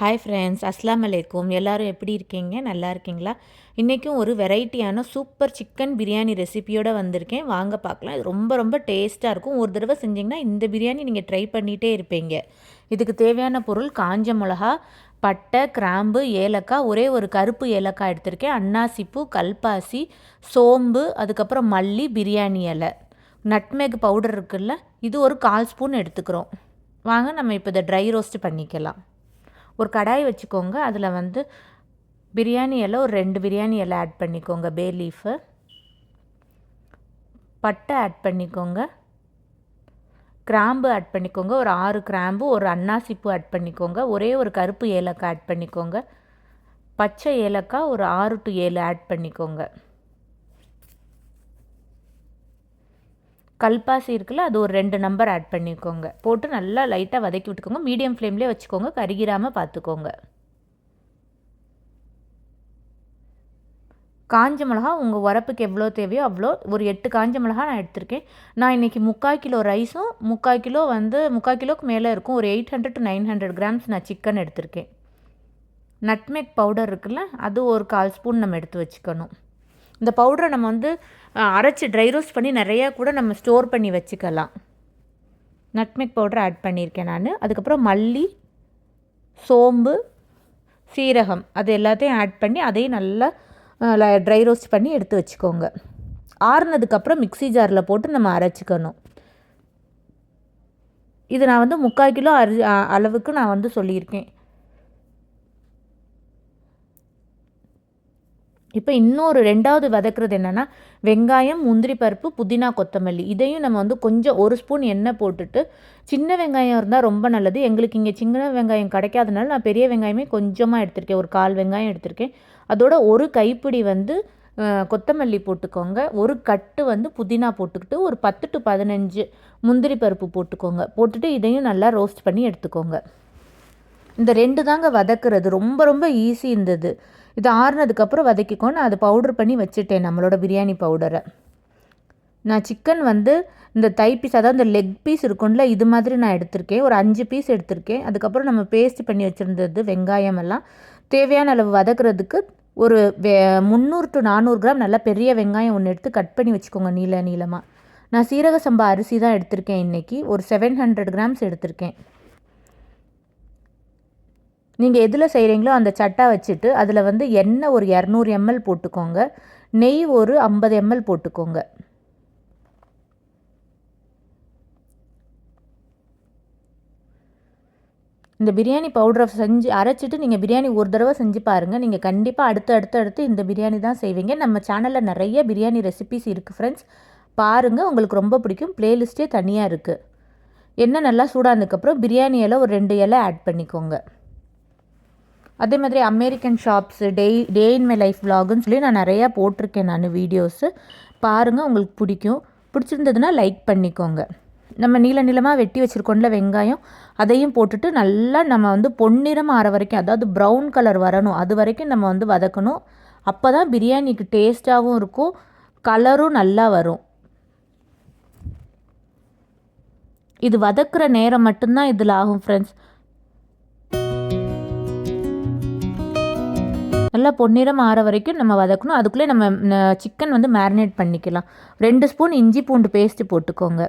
Hi friends அஸ்லாம் அலைக்கும் எல்லாரும் எப்படி இருக்கீங்க? நல்லா இருக்கீங்களா? இன்றைக்கும் ஒரு வெரைட்டியான சூப்பர் சிக்கன் பிரியாணி ரெசிபியோடு வந்திருக்கேன். வாங்க பார்க்கலாம். இது ரொம்ப ரொம்ப டேஸ்ட்டாக இருக்கும். ஒரு தடவை செஞ்சிங்கன்னா இந்த பிரியாணி நீங்கள் ட்ரை பண்ணிகிட்டே இருப்பீங்க. இதுக்கு தேவையான பொருள் காஞ்ச மிளகா பட்டை கிராம்பு ஏலக்காய். ஒரே ஒரு கருப்பு ஏலக்காய் எடுத்திருக்கேன். அன்னாசிப்பூ கல்பாசி சோம்பு அதுக்கப்புறம் மல்லி பிரியாணி இலை. நட்மேக் பவுடர் இருக்குல்ல? இது ஒரு கால் ஸ்பூன் எடுத்துக்கிறோம். வாங்க நம்ம இப்போ இதை ட்ரை ரோஸ்ட் பண்ணிக்கலாம். ஒரு கடாய் வச்சுக்கோங்க. அதில் வந்து பிரியாணி இலை ஒரு ரெண்டு பிரியாணி இலை ஆட் பண்ணிக்கோங்க. பே லீஃபு பட்டை ஆட் பண்ணிக்கோங்க. கிராம்பு ஆட் பண்ணிக்கோங்க. ஒரு ஆறு கிராம்பு ஒரு அன்னாசிப்பூ ஆட் பண்ணிக்கோங்க. ஒரே ஒரு கருப்பு ஏலக்காய் ஆட் பண்ணிக்கோங்க. பச்சை ஏலக்காய் ஒரு ஆறு டு ஏழு ஆட் பண்ணிக்கோங்க. கல்பாசி இருக்குல்ல அது ஒரு ரெண்டு நம்பர் ஆட் பண்ணிக்கோங்க. போட்டு நல்லா லைட்டாக வதக்கி விட்டுக்கோங்க. மீடியம் ஃப்ளேம்லேயே வச்சுக்கோங்க. கருகிராமல் பார்த்துக்கோங்க காஞ்ச மிளகா உங்கள் உரப்புக்கு எவ்வளோ தேவையோ அவ்வளோ. ஒரு எட்டு காஞ்ச மிளகா நான் எடுத்திருக்கேன். நான் இன்றைக்கி முக்கால் கிலோ ரைஸும் முக்கால் கிலோ வந்து முக்கால் கிலோக்கு மேலே இருக்கும். ஒரு eight hundred to nine hundred grams நான் சிக்கன் எடுத்திருக்கேன். நட்மேக் பவுடர் இருக்குல்ல அது ஒரு கால் ஸ்பூன் நம்ம எடுத்து வச்சுக்கணும். இந்த பவுடரை நம்ம வந்து அரைச்சி ட்ரை ரோஸ்ட் பண்ணி நிறையா கூட நம்ம ஸ்டோர் பண்ணி வச்சுக்கலாம். நட்மெக் பவுடர் ஆட் பண்ணியிருக்கேன் நான். அதுக்கப்புறம் மல்லி சோம்பு சீரகம் அது எல்லாத்தையும் ஆட் பண்ணி அதையும் நல்லா ட்ரை ரோஸ்ட் பண்ணி எடுத்து வச்சுக்கோங்க. ஆறுனதுக்கப்புறம் மிக்சி ஜாரில் போட்டு நம்ம அரைச்சிக்கணும். இது நான் வந்து முக்கால் கிலோ அரி அளவுக்கு நான் வந்து சொல்லியிருக்கேன். இப்போ இன்னொரு ரெண்டாவது வதக்குறது என்னென்னா வெங்காயம் முந்திரி பருப்பு புதினா கொத்தமல்லி. இதையும் நம்ம வந்து கொஞ்சம் ஒரு ஸ்பூன் எண்ணெய் போட்டுட்டு சின்ன வெங்காயம் இருந்தால் ரொம்ப நல்லது. எங்களுக்கு இங்கே சின்ன வெங்காயம் கிடைக்காதனால நான் பெரிய வெங்காயமே கொஞ்சமாக எடுத்திருக்கேன். ஒரு கால் வெங்காயம் எடுத்திருக்கேன். அதோட ஒரு கைப்பிடி வந்து கொத்தமல்லி போட்டுக்கோங்க. ஒரு கட்டு வந்து புதினா போட்டுக்கிட்டு ஒரு பத்து டு பதினஞ்சு முந்திரி பருப்பு போட்டுக்கோங்க. போட்டுட்டு இதையும் நல்லா ரோஸ்ட் பண்ணி எடுத்துக்கோங்க. இந்த ரெண்டு தாங்க வதக்குறது. ரொம்ப ரொம்ப ஈஸி இருந்தது. இது ஆறுனதுக்கப்புறம் வதக்கிக்கோ நான் அதை பவுட்ரு பண்ணி வச்சுட்டேன் நம்மளோட பிரியாணி பவுடரை நான் சிக்கன் வந்து இந்த தை பீஸ் அதாவது இந்த லெக் பீஸ் இருக்கும்ல இது மாதிரி நான் எடுத்திருக்கேன். ஒரு அஞ்சு பீஸ் எடுத்திருக்கேன். அதுக்கப்புறம் நம்ம பேஸ்ட் பண்ணி வச்சுருந்தது வெங்காயம் எல்லாம். தேவையான அளவு வதக்குறதுக்கு ஒரு வெ முந்நூறு டு நானூறு கிராம் நல்லா பெரிய வெங்காயம் ஒன்று எடுத்து கட் பண்ணி வச்சுக்கோங்க நீள நீளமாக நான் சீரக சம்பா அரிசி தான் எடுத்திருக்கேன் இன்றைக்கி ஒரு செவன் ஹண்ட்ரட் கிராம்ஸ் எடுத்திருக்கேன். நீங்கள் எதில் செய்கிறீங்களோ அந்த சட்டா வச்சுட்டு அதில் வந்து எண்ணெய் ஒரு இரநூறு எம்எல் போட்டுக்கோங்க. நெய் ஒரு ஐம்பது எம்எல் போட்டுக்கோங்க. இந்த பிரியாணி பவுடரை செஞ்சு அரைச்சிட்டு நீங்கள் பிரியாணி ஒரு தடவை செஞ்சு பாருங்கள் நீங்கள் கண்டிப்பாக அடுத்து அடுத்து அடுத்து இந்த பிரியாணி தான் செய்வீங்க. நம்ம சேனலில் நிறைய பிரியாணி ரெசிபிஸ் இருக்குது ஃப்ரெண்ட்ஸ் பாருங்கள் உங்களுக்கு ரொம்ப பிடிக்கும். ப்ளேலிஸ்ட்டே தனியாக இருக்குது எண்ணெய் நல்லா சூடானதுக்கப்புறம் பிரியாணி இலை ஒரு ரெண்டு இலை ஆட் பண்ணிக்கோங்க. அதே மாதிரி American shops day day in my life விலாகுன்னு சொல்லி நான் நிறையா போட்டிருக்கேன் நான் வீடியோஸு பாருங்கள் உங்களுக்கு பிடிக்கும். பிடிச்சிருந்ததுன்னா லைக் பண்ணிக்கோங்க. நம்ம நீள நீளமாக வெட்டி வச்சுருக்கோம்ல வெங்காயம் அதையும் போட்டுட்டு நல்லா நம்ம வந்து பொன்னிறம் ஆற வரைக்கும் அதாவது ப்ரௌன் கலர் வரணும். அது வரைக்கும் நம்ம வந்து வதக்கணும். அப்போ தான் பிரியாணிக்கு டேஸ்ட்டாகவும் இருக்கும் கலரும் நல்லா வரும். இது வதக்குற நேரம் மட்டும்தான் இதில் ஆகும் ஃப்ரெண்ட்ஸ் நல்லா பொன்னிறம் ஆற வரைக்கும் நம்ம வதக்கணும். அதுக்குள்ளே நம்ம சிக்கன் வந்து மேரினேட் பண்ணிக்கலாம். ரெண்டு ஸ்பூன் இஞ்சி பூண்டு பேஸ்ட்டு போட்டுக்கோங்க.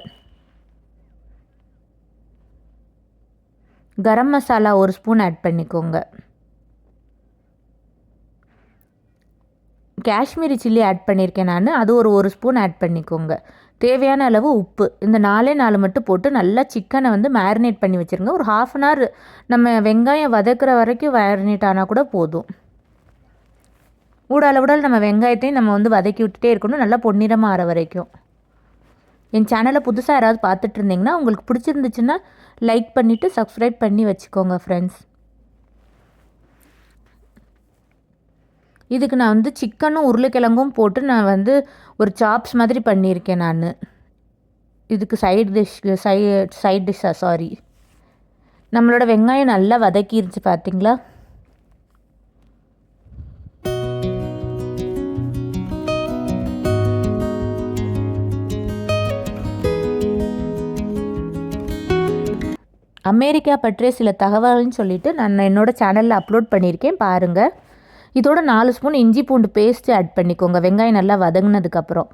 கரம் மசாலா ஒரு ஸ்பூன் ஆட் பண்ணிக்கோங்க. காஷ்மீரி சில்லி ஆட் பண்ணியிருக்கேன் நான். அது ஒரு ஒரு ஸ்பூன் ஆட் பண்ணிக்கோங்க. தேவையான அளவு உப்பு. இந்த நாலே நாலு மட்டும் போட்டு நல்லா சிக்கனை வந்து மேரினேட் பண்ணி வச்சுருங்க. ஒரு ஹாஃப் அன் ஹவர் நம்ம வெங்காயம் வதக்குற வரைக்கும் மேரினேட் ஆனால் கூட போதும். ஊடால ஊடால நம்ம வெங்காயத்தையும் நம்ம வந்து வதக்கி விட்டுட்டே இருக்கணும். நல்லா பொன்னிறமாக ஆற வரைக்கும். என் சேனலை புதுசாக யாராவது பார்த்துட்டு இருந்தீங்கன்னா உங்களுக்கு பிடிச்சிருந்துச்சுன்னா லைக் பண்ணிவிட்டு சப்ஸ்கிரைப் பண்ணி வச்சுக்கோங்க ஃப்ரெண்ட்ஸ் இதுக்கு நான் வந்து சிக்கனும் உருளைக்கிழங்கும் போட்டு நான் வந்து ஒரு சாப்ஸ் மாதிரி பண்ணியிருக்கேன் நான். இதுக்கு சைடு டிஷ் சை சைட் டிஷ்ஷாக சாரி நம்மளோட வெங்காயம் நல்லா வதக்கிருச்சு பார்த்தீங்களா அமெரிக்கா பற்றிய சில தகவல்னு சொல்லிட்டு நான் என்னோடய சேனலில் அப்லோட் பண்ணியிருக்கேன் பாருங்கள் இதோட நாலு ஸ்பூன் இஞ்சி பூண்டு பேஸ்ட்டு ஆட் பண்ணிக்கோங்க. வெங்காயம் நல்லா வதங்கினதுக்கப்புறம்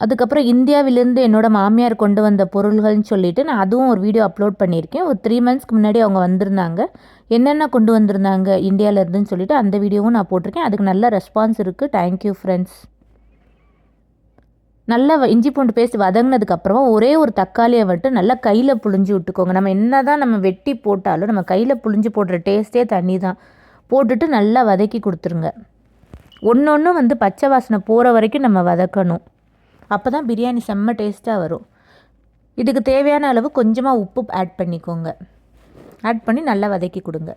அதுக்கப்புறம் இந்தியாவிலேருந்து என்னோடய மாமியார் கொண்டு வந்த பொருள்கள்னு சொல்லிட்டு நான் அதுவும் ஒரு வீடியோ அப்லோட் பண்ணியிருக்கேன். ஒரு த்ரீ மந்த்ஸ்க்கு முன்னாடி அவங்க வந்திருந்தாங்க. என்னென்ன கொண்டு வந்திருந்தாங்க இந்தியாவிலேருந்துன்னு சொல்லிட்டு அந்த வீடியோவும் நான் போட்டிருக்கேன். அதுக்கு நல்ல ரெஸ்பான்ஸ் இருக்குது தேங்க்யூ ஃப்ரெண்ட்ஸ் நல்லா இஞ்சி பூண்டு பேஸ்ட் வதங்கினதுக்கப்புறமா ஒரே ஒரு தக்காளியை வட்டு நல்லா கையில் புழிஞ்சு விட்டுக்கோங்க. நம்ம என்ன தான் நம்ம வெட்டி போட்டாலும் நம்ம கையில் புழிஞ்சு போடுற டேஸ்ட்டே தண்ணி தான் போட்டுட்டு நல்லா வதக்கி கொடுத்துருங்க. ஒன்று ஒன்று வந்து பச்சை வாசனை போகிற வரைக்கும் நம்ம வதக்கணும். அப்போ தான் பிரியாணி செம்ம டேஸ்ட்டாக வரும். இதுக்கு தேவையான அளவு கொஞ்சமாக உப்பு ஆட் பண்ணிக்கோங்க. ஆட் பண்ணி நல்லா வதக்கி கொடுங்க.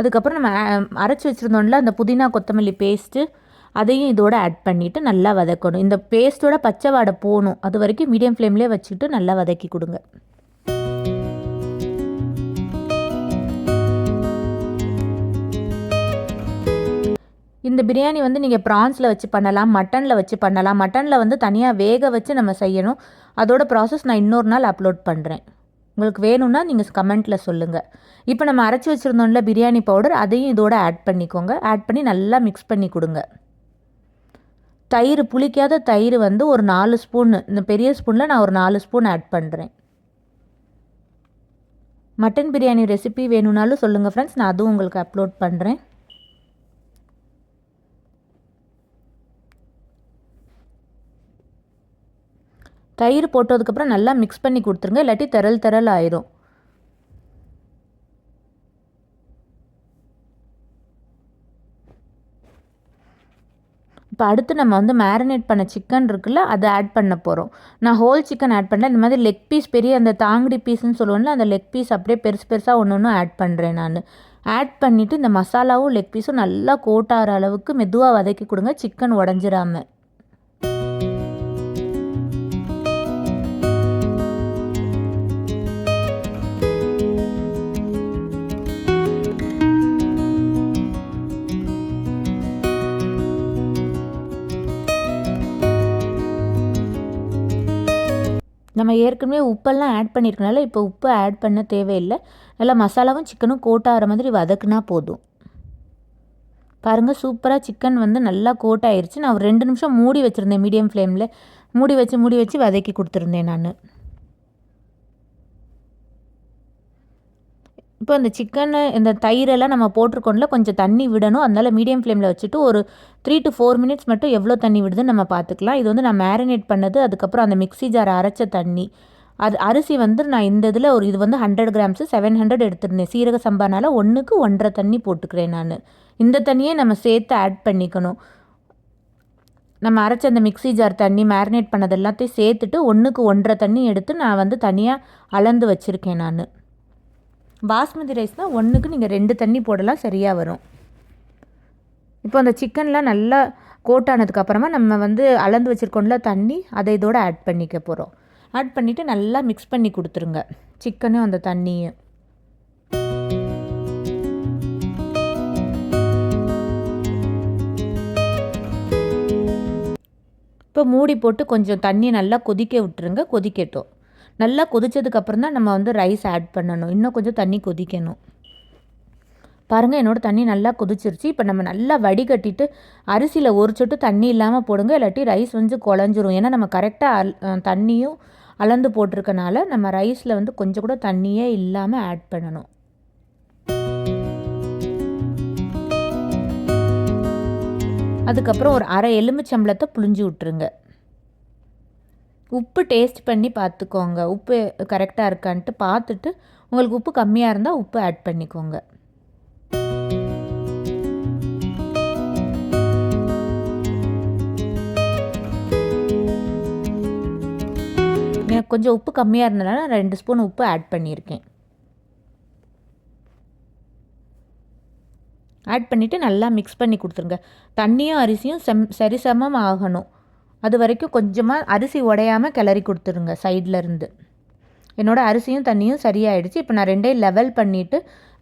அதுக்கப்புறம் நம்ம அரைச்சி வச்சுருந்தோம்ல அந்த புதினா கொத்தமல்லி பேஸ்ட்டு அதையும் இதோட ஆட் பண்ணிவிட்டு நல்லா வதக்கணும். இந்த பேஸ்ட்டோட பச்சை வாடை போகணும். அது வரைக்கும் மீடியம் ஃப்ளேம்லேயே வச்சுக்கிட்டு நல்லா வதக்கி கொடுங்க. இந்த பிரியாணி வந்து நீங்கள் ப்ரான்ஸில் வச்சு பண்ணலாம் மட்டனில் வச்சு பண்ணலாம். மட்டனில் வந்து தனியாக வேக வச்சு நம்ம செய்யணும். அதோட ப்ராசஸ் நான் இன்னொரு நாள் அப்லோட் பண்ணுறேன் உங்களுக்கு வேணும்னா நீங்கள் கமெண்ட்டில் சொல்லுங்கள் இப்போ நம்ம அரைச்சி வச்சுருந்தோம்ல பிரியாணி பவுடர் அதையும் இதோட ஆட் பண்ணிக்கோங்க. ஆட் பண்ணி நல்லா மிக்ஸ் பண்ணி கொடுங்க. தயிர் புளிக்காத தயிர் வந்து ஒரு நாலு ஸ்பூன் இந்த பெரிய ஸ்பூனில் நான் ஒரு நாலு ஸ்பூன் ஆட் பண்ணுறேன் மட்டன் பிரியாணி ரெசிபி வேணும்னாலும் சொல்லுங்கள் ஃப்ரெண்ட்ஸ் நான் அதுவும் உங்களுக்கு அப்லோட் பண்ணுறேன் தயிர் போட்டதுக்கப்புறம் நல்லா மிக்ஸ் பண்ணி கொடுத்துருங்க. இல்லாட்டி திரள் திரள் ஆயிரும். இப்போ அடுத்து நம்ம வந்து மேரினேட் பண்ண சிக்கன் இருக்குல்ல அதை ஆட் பண்ண போகிறோம் நான் ஹோல் சிக்கன் ஆட் பண்ணல. இந்த மாதிரி லெக் பீஸ் பெரிய அந்த தாங்கடி பீஸ்ன்னு சொல்லுவோம்ல அந்த லெக் பீஸ் அப்படியே பெருசு பெருசாக ஒன்று ஒன்று ஆட் பண்ணுறேன் நான். ஆட் பண்ணிவிட்டு இந்த மசாலாவும் லெக் பீஸும் நல்லா கோட்டாகிற அளவுக்கு மெதுவாக வதக்கி கொடுங்க. சிக்கன் உடஞ்சிராமல் நம்ம ஏற்கனவே உப்பெல்லாம் ஆட் பண்ணியிருக்கனால இப்போ உப்பு ஆட் பண்ண தேவையில்லை. நல்லா மசாலாவும் சிக்கனும் கோட்டாகிற மாதிரி வதக்குனா போதும். பாருங்கள் சூப்பராக சிக்கன் வந்து நல்லா கோட் ஆயிடுச்சு நான் ஒரு ரெண்டு நிமிஷம் மூடி வச்சுருந்தேன் மீடியம் ஃப்ளேமில் மூடி வச்சு மூடி வச்சு வதக்கி கொடுத்துருந்தேன் நான். இப்போ இந்த சிக்கனு இந்த தயிரெல்லாம் நம்ம போட்டிருக்கோம்ல கொஞ்சம் தண்ணி விடணும். அதனால் மீடியம் ஃப்ளேமில் வச்சுட்டு ஒரு த்ரீ டு ஃபோர் மினிட்ஸ் மட்டும் எவ்வளோ தண்ணி விடுதுன்னு நம்ம பார்த்துக்கலாம். இது வந்து நான் மேரினேட் பண்ணது அதுக்கப்புறம் அந்த மிக்ஸி ஜார் அரைச்ச தண்ணி. அது அரிசி வந்து நான் இந்த இதில் ஒரு இது வந்து ஹண்ட்ரட் கிராம்ஸு செவன் ஹண்ட்ரட் எடுத்துருந்தேன். சீரக சம்பானால் ஒன்றுக்கு ஒன்றரை தண்ணி போட்டுக்கிறேன் நான். இந்த தண்ணியே நம்ம சேர்த்து ஆட் பண்ணிக்கணும். நம்ம அரைச்ச அந்த மிக்ஸி ஜார் தண்ணி மேரினேட் பண்ணது எல்லாத்தையும் சேர்த்துட்டு ஒன்றுக்கு ஒன்றரை தண்ணி எடுத்து நான் வந்து தனியாக அளந்து வச்சுருக்கேன் நான். பாஸ்மதி ரைஸ்னால் ஒன்றுக்கு நீங்கள் ரெண்டு தண்ணி போடலாம் சரியாக வரும். இப்போ அந்த சிக்கன்லாம் நல்லா கோட்டானதுக்கப்புறமா நம்ம வந்து அளந்து வச்சுருக்கோம்ல தண்ணி அதை இதோடு ஆட் பண்ணிக்க போகிறோம் ஆட் பண்ணிவிட்டு நல்லா மிக்ஸ் பண்ணி கொடுத்துருங்க சிக்கனும் அந்த தண்ணியும். இப்போ மூடி போட்டு கொஞ்சம் தண்ணி நல்லா கொதிக்க விட்டுருங்க கொதிக்கட்டும். நல்லா கொதித்ததுக்கப்புறம் தான் நம்ம வந்து ரைஸ் ஆட் பண்ணணும். இன்னும் கொஞ்சம் தண்ணி கொதிக்கணும். பாருங்கள் என்னோடய தண்ணி நல்லா கொதிச்சிருச்சு. இப்போ நம்ம நல்லா வடிகட்டிட்டு அரிசியில் ஒரு சொட்டு தண்ணி இல்லாமல் போடுங்க. இல்லாட்டி ரைஸ் வந்து குழஞ்சிரும். ஏன்னா நம்ம கரெக்டாக தண்ணியும் அளந்து போட்டிருக்கனால நம்ம ரைஸில் வந்து கொஞ்சம் கூட தண்ணியே இல்லாமல் ஆட் பண்ணணும். அதுக்கப்புறம் ஒரு அரை எலுமிச்சம்பளத்தை புளிஞ்சு விட்ருங்க உப்பு டேஸ்ட் பண்ணி பார்த்துக்கோங்க. உப்பு கரெக்டாக இருக்கான்ட்டு பார்த்துட்டு உங்களுக்கு உப்பு கம்மியாக இருந்தால் உப்பு ஆட் பண்ணிக்கோங்க. எனக்கு கொஞ்சம் உப்பு கம்மியாக இருந்ததுனால ரெண்டு ஸ்பூன் உப்பு ஆட் பண்ணியிருக்கேன். ஆட் பண்ணிவிட்டு நல்லா மிக்ஸ் பண்ணி கொடுத்துருங்க. தண்ணியும் அரிசியும் செம் சரிசமம் ஆகணும். அது வரைக்கும் கொஞ்சமாக அரிசி உடையாமல் கிளறி கொடுத்துருங்க சைடில் இருந்து. என்னோடய அரிசியும் தண்ணியும் சரியாயிடுச்சு. இப்போ நான் ரெண்டையும் லெவல் பண்ணிவிட்டு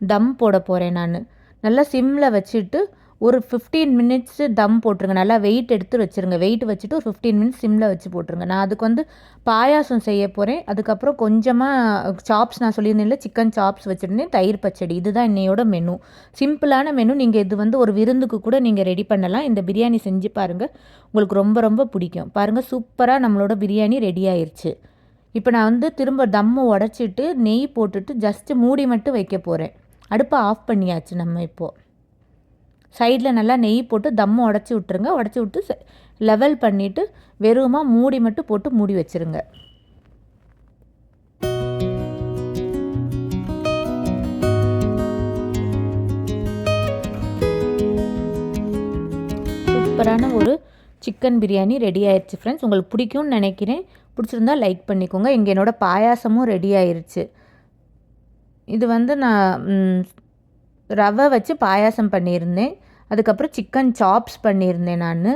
தம் போட போகிறேன் நான். நல்லா சிம்மில் வச்சுட்டு ஒரு ஃபிஃப்டீன் மினிட்ஸு தம் போட்டுருங்க. நல்லா வெயிட் எடுத்து வச்சுருங்க. வெயிட் வச்சுட்டு ஒரு ஃபிஃப்டீன் மினிட்ஸ் சிம்மில் வச்சு போட்டுருங்க. நான் அதுக்கு வந்து பாயாசம் செய்ய போகிறேன் அதுக்கப்புறம் கொஞ்சமாக சாப்ஸ் நான் சொல்லியிருந்தேன்ல சிக்கன் சாப்ஸ் வச்சுருந்தேன். தயிர் பச்சடி. இதுதான் என்னையோட மெனு சிம்பிளான மெனு நீங்கள் இது வந்து ஒரு விருந்துக்கு கூட நீங்கள் ரெடி பண்ணலாம். இந்த பிரியாணி செஞ்சு பாருங்கள் உங்களுக்கு ரொம்ப ரொம்ப பிடிக்கும். பாருங்கள் சூப்பராக நம்மளோட பிரியாணி ரெடி ஆயிடுச்சு இப்போ நான் வந்து திரும்ப தம்மு உடச்சிட்டு நெய் போட்டுட்டு ஜஸ்ட்டு மூடி மட்டும் வைக்க போகிறேன் அடுப்பை ஆஃப் பண்ணியாச்சு நம்ம இப்போது சைடில் நல்லா நெய் போட்டு தம்மை உடச்சி விட்ருங்க உடச்சி விட்டு லெவல் பண்ணிவிட்டு வெறுமா மூடி மட்டும் போட்டு மூடி வச்சுருங்க. சூப்பரான ஒரு சிக்கன் பிரியாணி ரெடி ஆயிடுச்சு ஃப்ரெண்ட்ஸ் உங்களுக்கு பிடிக்கும்னு நினைக்கிறேன். பிடிச்சிருந்தா லைக் பண்ணிக்கோங்க. இங்கே என்னோட பாயாசமும் ரெடி ஆயிடுச்சு இது வந்து நான் ரவை வச்சு பாயாசம் பண்ணியிருந்தேன். அதுக்கப்புறம் சிக்கன் சாப்ஸ் பண்ணியிருந்தேன் நான்.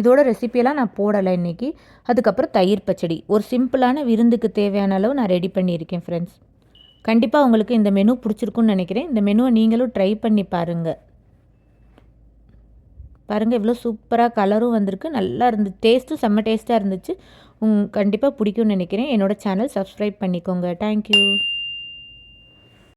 இதோட ரெசிபியெல்லாம் நான் போடலை இன்றைக்கி அதுக்கப்புறம் தயிர் பச்சடி. ஒரு சிம்பிளான விருந்துக்கு தேவையான அளவு நான் ரெடி பண்ணியிருக்கேன் ஃப்ரெண்ட்ஸ் கண்டிப்பாக உங்களுக்கு இந்த மெனு பிடிச்சிருக்குன்னு நினைக்கிறேன். இந்த மெனுவை நீங்களும் ட்ரை பண்ணி பாருங்கள் பாருங்கள் இவ்வளோ சூப்பராக கலரும் வந்திருக்கு. நல்லா இருந்து டேஸ்ட்டும் செம்ம டேஸ்ட்டாக இருந்துச்சு. கண்டிப்பாக பிடிக்கும்னு நினைக்கிறேன். என்னோடய சேனல் சப்ஸ்கிரைப் பண்ணிக்கோங்க. தேங்க்யூ